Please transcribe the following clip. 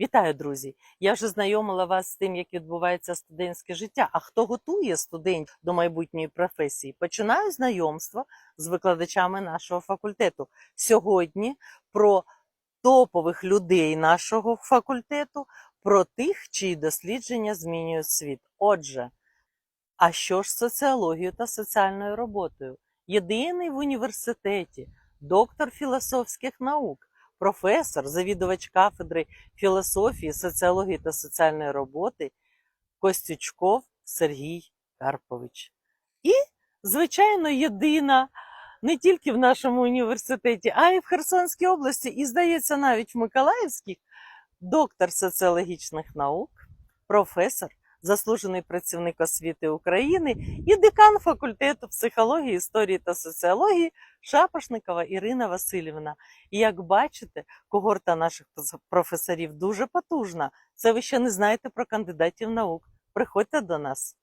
Вітаю, друзі! Я вже знайомила вас з тим, як відбувається студентське життя. А хто готує студентів до майбутньої професії? Починаю знайомство з викладачами нашого факультету. Сьогодні про топових людей нашого факультету, про тих, чиї дослідження змінюють світ. Отже, а що ж соціологією та соціальною роботою? Єдиний в університеті, доктор філософських наук, професор, завідувач кафедри філософії, соціології та соціальної роботи Костючков Сергій Карпович. І, звичайно, єдина не тільки в нашому університеті, а й в Херсонській області, і, здається, навіть в Миколаївській, доктор соціологічних наук, професор, заслужений працівник освіти України і декан факультету психології, історії та соціології Шапошникова Ірина Васильівна. І як бачите, когорта наших професорів дуже потужна. Це ви ще не знаєте про кандидатів наук. Приходьте до нас.